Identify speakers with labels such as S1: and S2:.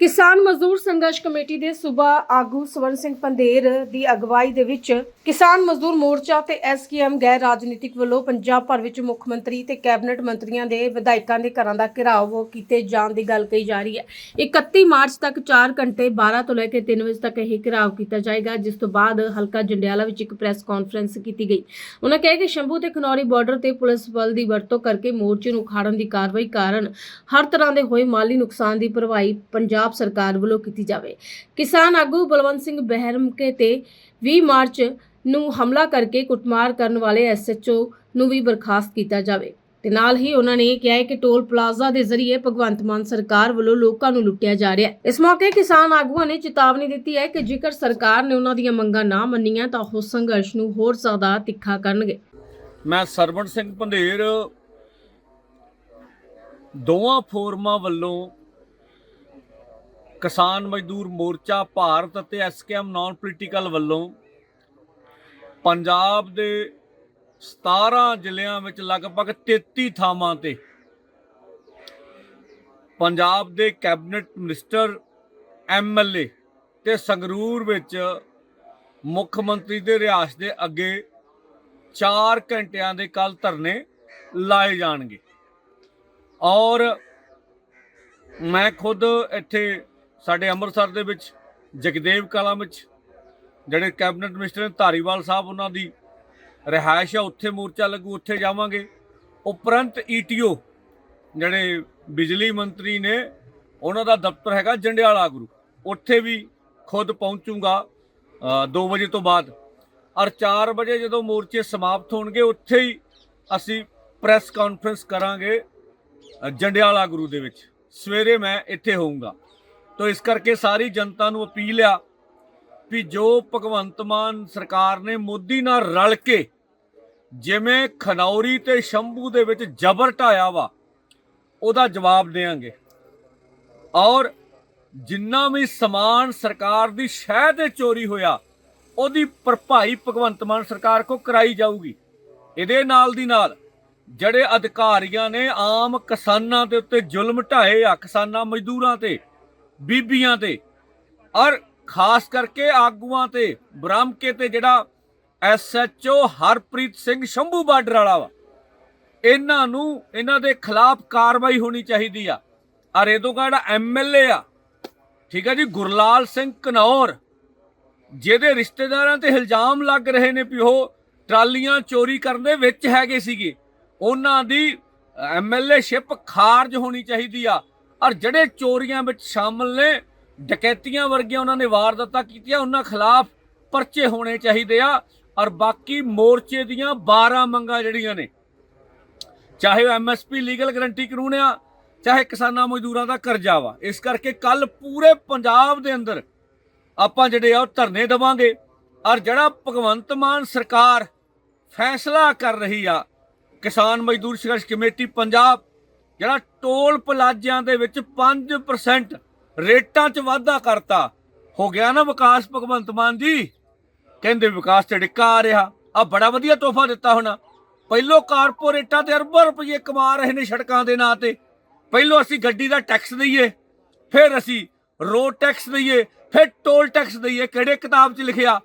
S1: ਕਿਸਾਨ ਮਜ਼ਦੂਰ ਸੰਘਰਸ਼ ਕਮੇਟੀ ਦੇ ਸੂਬਾ ਆਗੂ ਸਵਰਨ ਸਿੰਘ ਪੰਦੇਰ ਦੀ ਅਗਵਾਈ ਦੇ ਵਿੱਚ ਕਿਸਾਨ ਮਜ਼ਦੂਰ ਮੋਰਚਾ ਤੇ ਐਸਕੇਐਮ ਗੈਰ ਰਾਜਨੀਤਿਕ ਵੱਲੋਂ ਪੰਜਾਬ ਭਰ ਵਿੱਚ ਮੁੱਖ ਮੰਤਰੀ ਤੇ ਕੈਬਨਿਟ ਮੰਤਰੀਆਂ ਦੇ ਵਿਧਾਇਕਾਂ ਦੇ ਘਰਾਂ ਦਾ ਘਿਰਾਓ ਕੀਤੇ ਜਾਣ ਦੀ ਗੱਲ ਕਹੀ ਜਾ ਰਹੀ ਹੈ। 31 ਮਾਰਚ ਤੱਕ 4 ਘੰਟੇ 12 ਤੋਂ ਲੈ ਕੇ 3 ਵਜੇ ਤੱਕ ਇਹ ਘਿਰਾਓ ਕੀਤਾ ਜਾਏਗਾ, ਜਿਸ ਤੋਂ ਬਾਅਦ ਹਲਕਾ ਜੰਡਿਆਲਾ ਵਿੱਚ ਇੱਕ ਪ੍ਰੈਸ ਕਾਨਫਰੰਸ ਕੀਤੀ ਗਈ। ਉਹਨਾਂ ਕਿਹਾ ਕਿ ਸ਼ੰਭੂ ਤੇ ਖਨੌਰੀ ਬਾਰਡਰ ਤੇ ਪੁਲਿਸ ਬਲ ਦੀ ਵਰਤੋਂ ਕਰਕੇ ਮੋਰਚੇ ਨੂੰ ਉਖਾੜਨ ਦੀ ਕਾਰਵਾਈ ਕਾਰਨ ਹਰ ਤਰ੍ਹਾਂ ਦੇ ਹੋਏ ਮਾਲੀ ਨੁਕਸਾਨ ਦੀ ਭਰਵਾਈ ਪੰਜਾਬ ਸਰਕਾਰ ਵੱਲੋਂ ਕੀਤੀ ਜਾਵੇ। ਕਿਸਾਨ ਆਗੂ ਬਲਵੰਤ ਸਿੰਘ ਬਹਿਰਮਕੇ ਤੇ 20 ਮਾਰਚ ਨੂੰ ਹਮਲਾ ਕਰਕੇ ਕੁੱਟਮਾਰ ਕਰਨ ਵਾਲੇ ਐਸਐਚਓ ਨੂੰ ਵੀ ਬਰਖਾਸਤ ਕੀਤਾ ਜਾਵੇ। ਤੇ ਨਾਲ ਹੀ ਉਹਨਾਂ ਨੇ ਕਿਹਾ ਹੈ ਕਿ ਟੋਲ ਪਲਾਜ਼ਾ ਦੇ ਜ਼ਰੀਏ ਭਗਵੰਤ ਮਾਨ ਸਰਕਾਰ ਵੱਲੋਂ ਲੋਕਾਂ ਨੂੰ ਲੁੱਟਿਆ ਜਾ ਰਿਹਾ ਹੈ। ਇਸ ਮੌਕੇ ਕਿਸਾਨ ਆਗੂਆਂ ਨੇ ਚੇਤਾਵਨੀ ਦਿੱਤੀ ਹੈ ਕਿ ਜੇਕਰ ਸਰਕਾਰ ਨੇ ਉਹਨਾਂ ਦੀਆਂ ਮੰਗਾਂ ਨਾ ਮੰਨੀਆਂ ਤਾਂ ਉਹ ਸੰਘਰਸ਼ ਨੂੰ ਹੋਰ ਜ਼ਿਆਦਾ ਤਿੱਖਾ ਕਰਨਗੇ।
S2: ਮੈਂ ਸਰਵਣ ਸਿੰਘ ਪੰਧੇਰ, ਦੋਵਾਂ ਫੋਰਮਾਂ ਵੱਲੋਂ ਕਿਸਾਨ ਮਜ਼ਦੂਰ ਮੋਰਚਾ ਭਾਰਤ ਅਤੇ ਐਸਕੇਐਮ ਨਾਨ ਪੋਲੀਟੀਕਲ ਵੱਲੋਂ ਪੰਜਾਬ ਦੇ 17 ਜ਼ਿਲ੍ਹਿਆਂ ਵਿੱਚ ਲਗਭਗ 33 ਥਾਵਾਂ ਤੇ ਪੰਜਾਬ ਦੇ ਕੈਬਨਿਟ ਮਿਨਿਸਟਰ ਐਮਐਲਏ ਤੇ ਸੰਗਰੂਰ ਵਿੱਚ ਮੁੱਖ ਮੰਤਰੀ ਦੇ ਰਿਹਾਇਸ਼ ਦੇ ਅੱਗੇ 4 ਘੰਟਿਆਂ ਦੇ ਕੱਲ ਧਰਨੇ ਲਾਏ ਜਾਣਗੇ। ਔਰ ਮੈਂ ਖੁਦ ਇੱਥੇ ਸਾਡੇ ਅੰਮ੍ਰਿਤਸਰ ਦੇ ਵਿੱਚ ਜਗਦੇਵ ਕਲਾਂ ਵਿੱਚ ਜਿਹੜੇ ਕੈਬਨਿਟ ਮਿਨਿਸਟਰ ਨੇ ਧਾਰੀਵਾਲ ਸਾਹਿਬ ਉਹਨਾਂ ਦੀ ਰਿਹਾਇਸ਼ ਆ, ਉੱਥੇ ਮੋਰਚਾ ਲੱਗੂ, ਉੱਥੇ ਜਾਵਾਂਗੇ। ਉਪਰੰਤ ਈਟੀਓ ਜਿਹੜੇ ਬਿਜਲੀ ਮੰਤਰੀ ਨੇ, ਉਹਨਾਂ ਦਾ ਦਫ਼ਤਰ ਹੈਗਾ ਜੰਡਿਆਲਾ ਗੁਰੂ। ਉੱਥੇ ਵੀ ਖੁਦ ਪਹੁੰਚੂਗਾ 2 ਵਜੇ ਤੋਂ ਬਾਅਦ। ਔਰ 4 ਵਜੇ ਜਦੋਂ ਮੋਰਚੇ ਸਮਾਪਤ ਹੋਣਗੇ, ਉੱਥੇ ਹੀ ਅਸੀਂ ਪ੍ਰੈਸ ਕਾਨਫਰੰਸ ਕਰਾਂਗੇ ਜੰਡਿਆਲਾ ਗੁਰੂ ਦੇ ਵਿੱਚ। ਸਵੇਰੇ ਮੈਂ ਇੱਥੇ ਹੋਊਂਗਾ। ਤੋ ਇਸ ਕਰਕੇ ਸਾਰੀ ਜਨਤਾ ਨੂੰ ਅਪੀਲ ਆ ਵੀ ਜੋ ਭਗਵੰਤ ਮਾਨ ਸਰਕਾਰ ਨੇ ਮੋਦੀ ਨਾਲ ਰਲ ਕੇ ਜਿਵੇਂ ਖਨੌਰੀ ਤੇ ਸ਼ੰਭੂ ਦੇ ਵਿੱਚ ਜ਼ਬਰ ਢਾਇਆ ਵਾ, ਉਹਦਾ ਜਵਾਬ ਦੇਵਾਂਗੇ। ਔਰ ਜਿੰਨਾ ਵੀ ਸਮਾਨ ਸਰਕਾਰ ਦੀ ਸ਼ਹਿ ਤੇ ਚੋਰੀ ਹੋਇਆ, ਉਹਦੀ ਭਰਪਾਈ ਭਗਵੰਤ ਮਾਨ ਸਰਕਾਰ ਕੋ ਕਰਾਈ ਜਾਊਗੀ। ਇਹਦੇ ਨਾਲ ਦੀ ਨਾਲ ਜਿਹੜੇ ਅਧਿਕਾਰੀਆਂ ਨੇ ਆਮ ਕਿਸਾਨਾਂ ਦੇ ਉੱਤੇ ਜ਼ੁਲਮ ਢਾਏ ਆ, ਕਿਸਾਨਾਂ ਮਜ਼ਦੂਰਾਂ ਤੇ ਬੀਬੀਆਂ ਤੇ। ਔਰ ਖਾਸ ਕਰਕੇ ਆਗੂਆਂ ਤੇ, ਬ੍ਰਾਹਮਕੇ ਤੇ ਜਿਹੜਾ ਐਸਐਚਓ ਹਰਪ੍ਰੀਤ ਸਿੰਘ ਸ਼ੰਭੂ ਬਾਰਡਰ ਵਾਲਾ ਵਾ। ਇਹਨਾਂ ਨੂੰ, ਇਹਨਾਂ ਦੇ ਖਿਲਾਫ ਕਾਰਵਾਈ ਹੋਣੀ ਚਾਹੀਦੀ ਆ। ਔਰ ਇਹ ਤੋਂ ਜਿਹੜਾ ਐਮਐਲਏ ਆ, ਠੀਕ ਆ ਜੀ, ਗੁਰਲਾਲ ਸਿੰਘ ਕਨੌਰ, ਜਿਹਦੇ ਰਿਸ਼ਤੇਦਾਰਾਂ ਤੇ ਇਲਜ਼ਾਮ ਲੱਗ ਰਹੇ ਨੇ ਵੀ ਉਹ ਟਰਾਲੀਆਂ ਚੋਰੀ ਕਰਨ ਦੇ ਵਿੱਚ ਹੈਗੇ ਸੀਗੇ। ਉਹਨਾਂ ਦੀ ਐਮਐਲਏ ਸ਼ਿਪ ਖਾਰਜ ਹੋਣੀ ਚਾਹੀਦੀ ਆ। ਔਰ ਜਿਹੜੇ ਚੋਰੀਆਂ ਵਿੱਚ ਸ਼ਾਮਲ ਨੇ, ਡਕੈਤੀਆਂ ਵਰਗੀਆਂ ਉਹਨਾਂ ਨੇ ਵਾਰਦਾਤਾਂ ਕੀਤੀਆਂ, ਉਹਨਾਂ ਖਿਲਾਫ ਪਰਚੇ ਹੋਣੇ ਚਾਹੀਦੇ ਆ। ਔਰ ਬਾਕੀ ਮੋਰਚੇ ਦੀਆਂ 12 ਮੰਗਾਂ ਜਿਹੜੀਆਂ ਨੇ, ਚਾਹੇ ਉਹ ਐਮਐਸਪੀ ਲੀਗਲ ਗਰੰਟੀ ਕਾਨੂੰਨ ਆ, ਚਾਹੇ ਕਿਸਾਨਾਂ ਮਜ਼ਦੂਰਾਂ ਦਾ ਕਰਜ਼ਾ ਵਾ, ਇਸ ਕਰਕੇ ਕੱਲ ਪੂਰੇ ਪੰਜਾਬ ਦੇ ਅੰਦਰ ਆਪਾਂ ਜਿਹੜੇ ਆ ਉਹ ਧਰਨੇ ਦੇਵਾਂਗੇ। ਔਰ ਜਿਹੜਾ ਭਗਵੰਤ ਮਾਨ ਸਰਕਾਰ ਫੈਸਲਾ ਕਰ ਰਹੀ ਆ, ਕਿਸਾਨ ਮਜ਼ਦੂਰ ਸੰਘਰਸ਼ ਕਮੇਟੀ ਪੰਜਾਬ ਜਿਹੜਾ ਟੋਲ ਪਲਾਜ਼ਿਆਂ ਦੇ ਵਿੱਚ 5% ਰੇਟਾਂ 'ਚ ਵਾਧਾ ਕਰਤਾ, ਹੋ ਗਿਆ ਨਾ ਵਿਕਾਸ, ਭਗਵੰਤ ਮਾਨ ਜੀ? ਕਹਿੰਦੇ ਵਿਕਾਸ ਤੇ ਡਿੱਕਾ ਆ ਰਿਹਾ। ਆ ਬੜਾ ਵਧੀਆ ਤੋਹਫਾ ਦਿੱਤਾ ਹੋਣਾ। ਪਹਿਲੋਂ ਕਾਰਪੋਰੇਟਾਂ ਤੇ ਅਰਬਾਂ ਰੁਪਏ ਕਮਾ ਰਹੇ ਨੇ ਸੜਕਾਂ ਦੇ ਨਾਂ ਤੇ। ਪਹਿਲੋਂ ਅਸੀਂ ਗੱਡੀ ਦਾ ਟੈਕਸ ਦਈਏ, ਫਿਰ ਅਸੀਂ ਰੋਡ ਟੈਕਸ ਦਈਏ, ਫਿਰ ਟੋਲ ਟੈਕਸ ਦਈਏ। ਕਿਹੜੇ ਕਿਤਾਬ 'ਚ ਲਿਖਿਆ?